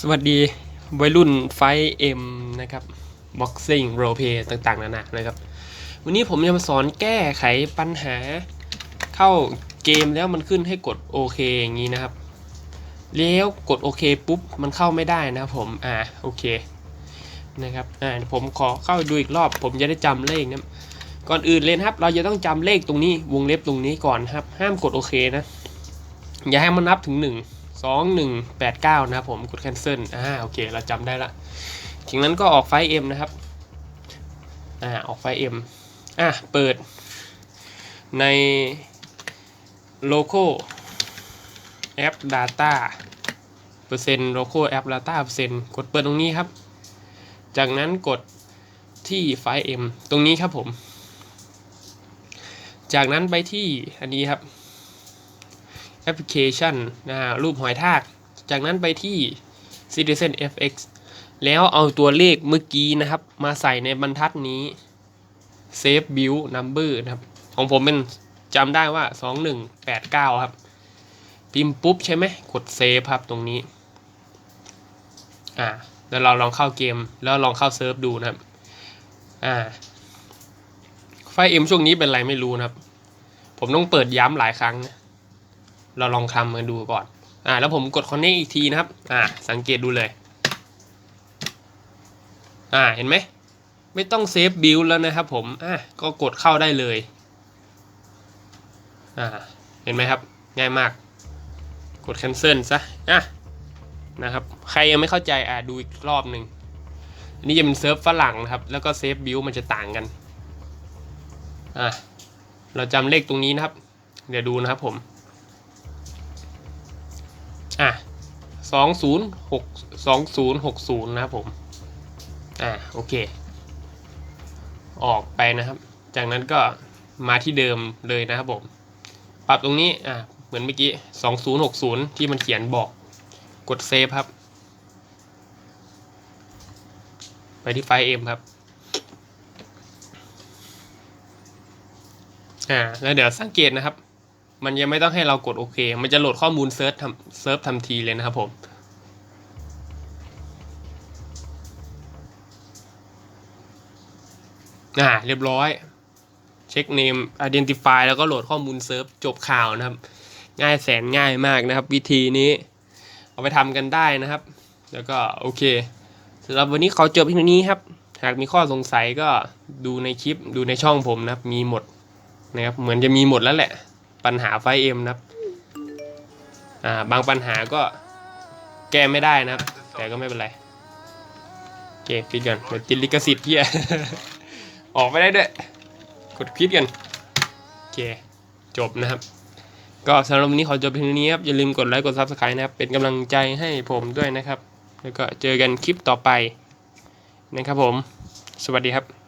สวัสดีวัยรุ่นไฟเอ็มนะครับบ็อกซิ่งโรเพต่างๆ นานานะครับ วันนี้ผมจะมาสอนแก้ไขปัญหา เข้าเกมแล้วมันขึ้นให้กดโอเคอย่างนี้นะครับ แล้วกดโอเคปุ๊บ มันเข้าไม่ได้นะครับผม อ่า โอเค นะครับ อ่า ผมขอเข้าดูอีกรอบ ผมจะได้จำเลขนะก่อนอื่นเลยครับ เราจะต้องจำเลขตรงนี้ วงเล็บตรงนี้ก่อนครับ ห้ามกดโอเคนะ อย่าให้มันนับถึง1 2 1 8 9 นะครับผมกด cancel อ่าโอเค เราจำได้ละจากนั้นก็ออกไฟล์ M นะครับ อ่า ออกไฟล์ M อะ เปิดใน local app data เปอร์เซ็นต์ local app data เปอร์เซ็นต์กดเปิดตรงนี้ครับ จากนั้นกดที่ไฟล์ M ตรงนี้ครับผม จากนั้นไปที่อันนี้ครับ แอปพลิเคชันนะฮะรูปหอยทาก จากนั้นไปที่ Citizen FX แล้วเอาตัวเลขเมื่อกี้นะครับ มาใส่ในบรรทัดนี้ Save Build Number นะครับ ของผมเป็นจำได้ว่า 2189 ครับ พิมพ์ปุ๊บใช่ไหมกด Save ครับตรงนี้ อ่าแล้วเราลองเข้าเกม แล้วลองเข้าเซิร์ฟดูนะครับ อ่า ไฟล์ M ช่วงนี้เป็นไรไม่รู้นะครับ ผมต้องเปิดย้ำหลายครั้งนะ เราลองทำมาดูก่อน อ่า แล้วผมกด connect อีกทีนะครับ อ่า สังเกตดูเลย อ่า เห็นไหม ไม่ต้องเซฟบิลแล้วนะครับผม อ่าก็กดเข้าได้เลย อ่า เห็นไหมครับ ง่ายมาก กด cancel ซะ อะ นะครับ ใครยังไม่เข้าใจ อ่าดูอีกรอบหนึ่งอันนี้จะเป็นเซิร์ฟฝรั่งนะครับ แล้วก็เซฟบิลมันจะต่างกัน อ่าเราจำเลขตรงนี้นะครับ เดี๋ยวดูนะครับผม 2060 2060 นะครับผม อ่าโอเค ออกไปนะครับ จากนั้นก็มาที่เดิมเลยนะครับผม ปรับตรงนี้ อ่าเหมือนเมื่อกี้ 2060 ที่มันเขียนบอกกดเซฟครับ ไปที่ไฟล์ M ครับ อ่า แล้วเดี๋ยวสังเกตนะครับ มันยังไม่ต้องให้เรากดโอเค มันจะโหลดข้อมูลเซิร์ชทำเซิร์ฟทันทีเลยนะครับผมอ่าเรียบร้อย เช็คเนม identify แล้วก็โหลดข้อมูลเซิร์ฟจบข่าวนะครับ ง่ายแสนง่ายมากนะครับ วิธีนี้ เอาไปทำกันได้นะครับ แล้วก็โอเคสำหรับวันนี้ขอจบเพียงเท่นี้ครับ หากมีข้อสงสัยก็ดูในคลิปดูในช่องผมนะครับ มีหมดนะครับ เหมือนจะมีหมดแล้วแหละ ปัญหาไฟเอ็มนะครับอ่าบางปัญหาก็แก้ไม่ได้นะครับ แต่ก็ไม่เป็นไรโอเคปิดกันเดี๋ยวติดลิขสิทธิ์เฮียออกไม่ได้ด้วยกดคลิปกันโอเคจบนะครับ ก็สำหรับวันนี้ขอจบเพียงเท่านี้ครับ อย่าลืมกดไลค์กด Subscribe นะครับ เป็นกำลังใจให้ผมด้วยนะครับ แล้วก็เจอกันคลิปต่อไปนะครับผม สวัสดีครับ